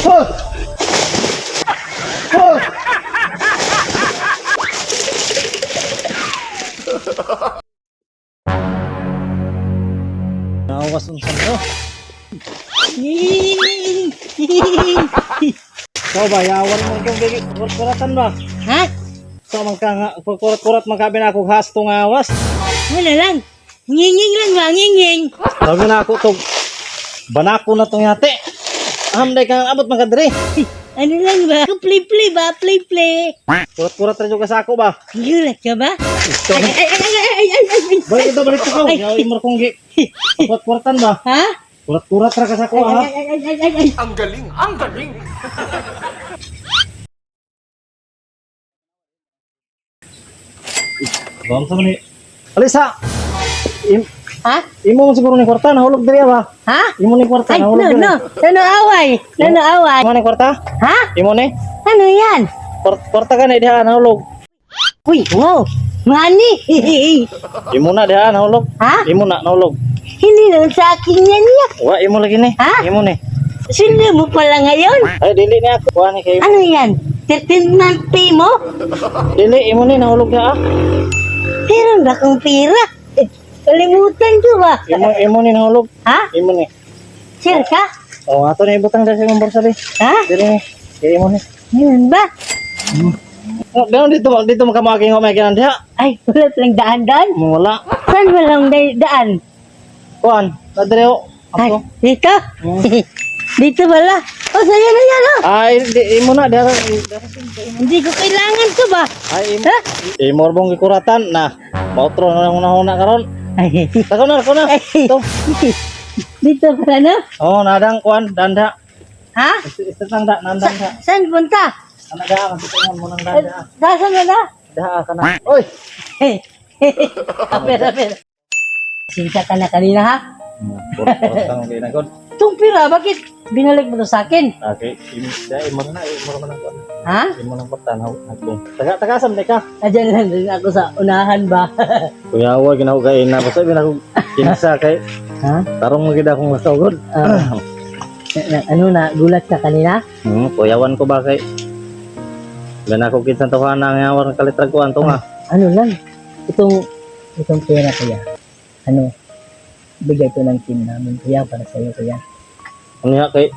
Nawas ang sando. Ikaw ba, yawan mo itong bigit kuratan ba? Ha? So, magka nga, kurat-kurat magkabi na ako hasto nga awas. Wala lang. Nginging lang ba? Nginging. Sabi na ako itong banako na itong yate. Ahamday kang abot magkadre. Ano lang ba? Play-play ba? Play-play. Kurat-kurat rin yung kasako ba? Gulat ka ba? Ito. Ay, ay, ay, ay, ay, ay, ay, ay. Balik ito, balik ito. Ay. Yaw, imor kong. Kurat-kuratan ba? Ha? Kurat-kurat ra kasako ha. ay, ay, ay, ay, ay, ay. Ang galing! Ang galing! Bawang sa mani. Alisa! Im Ha? imo mo siguro ni kwarta, nahulog diri ba? Ha? Imo ni kwarta, Ay, no, nahulog diri. no. Nano away? Nano away? Imo ni kwarta? Ha? Imo ni? Ano yan? Kwart- Kwarta ka na diha, nahulog. Uy, wow. Mani. Imo na diha, nahulog. ha? Imo na, nahulog. Hindi naman sa akin yan niya. Wa, imo lagi ni. Ha? Imo ni. Sino mo pala ngayon? Ay, dili ni ako. Kuha ni kayo. Ano yan? 13 month pay mo? Dili, imo ni, nahulog na ah. Meron ba kong pera? Eh, kalimutan ko ba? Imo, imo ni, nahulog. Ha? Imo ni. Sure ka? O, ato na ibutang dahil sa imong borsa di. Ha? Dili ni. Kaya imo ni. Yun ba? Oh, Ganun dito, dito makamaging humay kinan diha. Ay, wala palang daan-daan. Wala. Saan walang da- daan? Kuan, kadre o. Ay, dito? dito wala. Oh, sa'yo na yan, oh. Ay, di, imo na, dara. Hindi ko kailangan to ba? Ay, imo. Ha? Imo bong gikuratan na. Mautro na lang una-una karon. Ay, Tako na, ako na. Ito. dito pala, no? Oh, nadang kuan, danda. Ha? Ito nang da, nandang da. Saan punta? Ana da, kasi mo nang Eh, danda. Saan na na? Da ka na. Oy. aper, aper. Sinta ka na kanina, ha? Kurang ginagod. Itong pira, bakit binalik mo to sa akin? Okay, imo da imo na, imo man ang kuan. Ha? Imo nang pagtanaw, nagbong. Taga tagasam di ka. Nadyan lang din ako sa unahan ba? Kuya wa ginaw kay na basta binako kinsa kay ha? tarong mo gid akong masugod. Ah, na- na- ano na, gulat ka kanina? Hmm, kuyawan ko ba kay Gana ko kinsa tuhanan nga war kalitrag ko anto nga. Ano lang, itong, itong pera kuya, ano, bigay ko ng team namin kuya para sa iyo kuya. Ano nga kay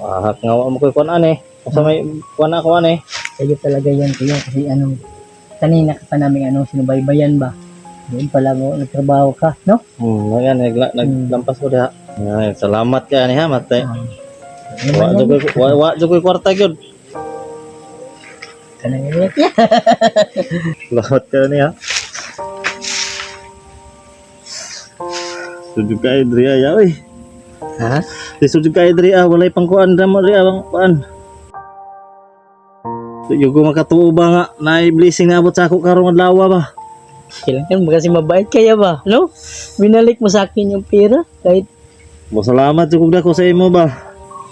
ah nga mo koy kuan ani. Sa may kuan ako ani. Iyo talaga yan kuya kasi ano, kanina ka pa namin ano, sinubaybayan ba? Doon pala mo, nagtrabaho ka, no? Hmm, nga nagla, naglampas ko diha. Ay, salamat ka ni ha matay. Ah, Wa ano jud koy wa, wa jud koy kwarta gyud. Kanang ya. Salamat ka ni ha. Sujud ka Adria ya oy. Ha? Di sujud ka Adria walay pang kuan damo ri bang kuan. Yung ko makatuo ba nga na blessing na abot sa ako karong adlaw ba. Kailangan mo kasi mabait kaya ba, no? Binalik mo sa akin yung pera kahit Mo salamat jud ko sa imo ba.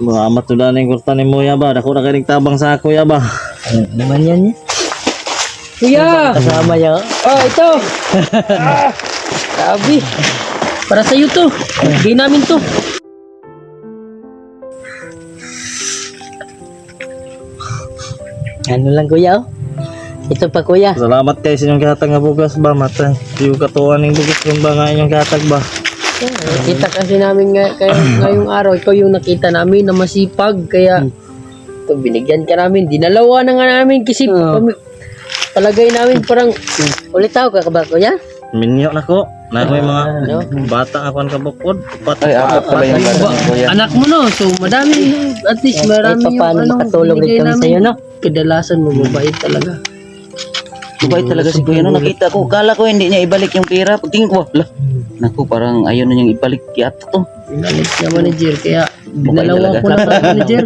Salamat jud na ning kwarta nimo ya ba. Dako na kay tabang sa ako ya ba. ano naman yan niya. Kuya! Kasama niya. Oh, ito! Sabi. Para sa iyo to. Hindi namin to. Ano lang kuya oh. Ito pa kuya. Salamat kay sa inyong kahatag nga bugas ba matay. Di ko katuan ning bugas kung ba nga inyong kahatag ba. Kita kasi namin ngay- kay, ngayong araw, ikaw yung nakita namin na masipag. Kaya, ito, binigyan ka namin. Dinalawa na nga namin kasi pami- palagay namin parang, Ulit tao ka ba kuya? Minyo na ko. Na ko yung mga ano? bata ako ang kabukod. Upat. Ay, apat pala yung kuya. anak mo no. So, madami. At least marami yung paano ano, makatulong binigay kami sa iyo, no? Kadalasan mo, mabait talaga. Mabait talaga si kuya. No, nakita ko. Kala ko hindi niya ibalik yung pera. Pagtingin ko, lah. Naku, parang ayaw na niyang ibalik. Kiyata to. Binalik niya manager. Kaya, dalawa ko lang sa manager.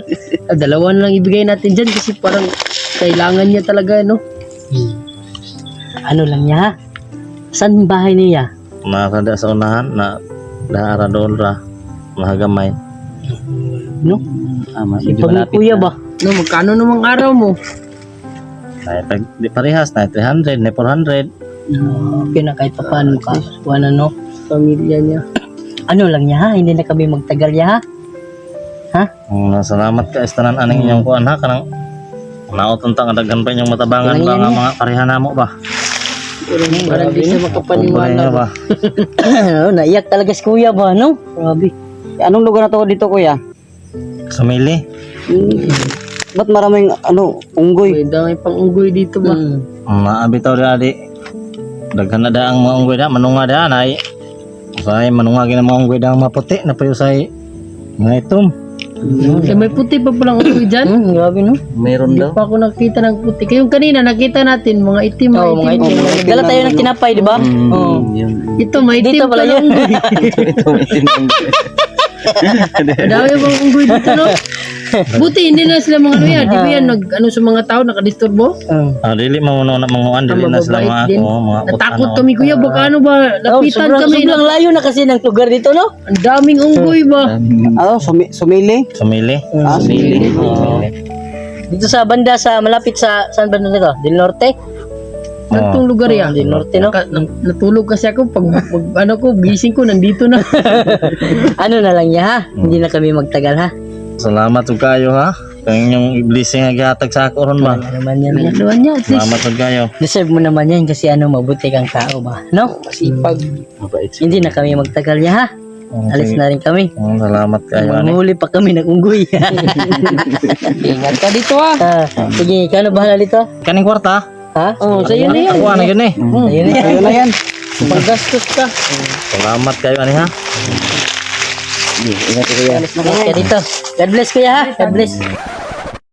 Ah, dalawa na lang ibigay natin dyan kasi parang kailangan niya talaga, no? Ano lang niya? Saan ang bahay niya? Nakada sa unahan na dahara doon ra. Mahagamay. No? Tama. Si Medyo malapit kuya na. ba? No, magkano namang araw mo? Ay, tag, di parehas na 300, na 400. Okay na kahit pa paano ka. Kuha na no? Pamilya niya. Ano lang niya ha? Hindi na kami magtagal niya ha? Ha? Mm, salamat ka istanan aning inyong kuan ha kanang naoton ta daghan pa inyong matabangan ba nga mga pareha namo ba. Parang di siya makapaniwala. Ba. oh, naiyak talaga si kuya ba, no? Grabe. Anong lugar na to dito kuya? Sumili. Ba't maraming ano, unggoy? May dami pang unggoy dito ba? Mm. Maabitaw di adi. Daghan na da ang mga unggoy da manunga da nay. Usay manunga gina mga unggoy da ang maputi na payo say nga itom. Eh, may puti pa palang unggoy dyan. Mm, grabe, no? Meron Hindi daw. pa ako nakita ng puti. Kayong kanina nakita natin mga itim, mga Oo, mga itim. itim. Dala tayo ng tinapay, di ba? Mm, Oo. yun. Ito, may itim Dito pala unggoy. Ito, may tinanggal. Dami bang unggoy dito, no? Buti, hindi na sila mga ano yan. Di ba yan, nag, ano sa mga tao, nakadisturbo? Mm. Ah, dili mamuno na manguan dili Ang na sila mga ako mga Natakot kami, kuya. Baka ano ba, Oh, lapitan sobrang, kami. sobrang layo na kasi ng lugar dito, no? Ang daming unggoy ba? Ano, sumi sumili? Sumili. Ah, Sili. Dito sa banda, sa malapit sa, saan banda nito? Del Norte? Saan tong lugar yan? Del Norte, no? Naka- nang- natulog kasi ako pag, pag ano ko, gising ko, nandito na. Ano na lang niya, ha? Hindi na kami magtagal, ha? Salamat ug kayo ha. Kang inyong blessing nga gihatag sa ako ron ba. Ano naman yan, Ano naman yan? Salamat ug kayo. Deserve mo naman yan kasi ano, mabuti kang tao ba? No? Sipag. Mabait siya. Hindi na kami magtagal niya, ha? Alis na rin kami. Mm, salamat kayo ani. Manghuli pa kami ng unggoy. Ingat ka dito ah. Ah, sige, ikaw na bahala dito? Kaning kwarta. Ha? Oh, sa'yo na yan. Ako ana gyud ni. Ayun na. Ayun na yan. Paggastos ka. Salamat kayo ani ha. Alis ka dito. God bless kuya ha. God bless.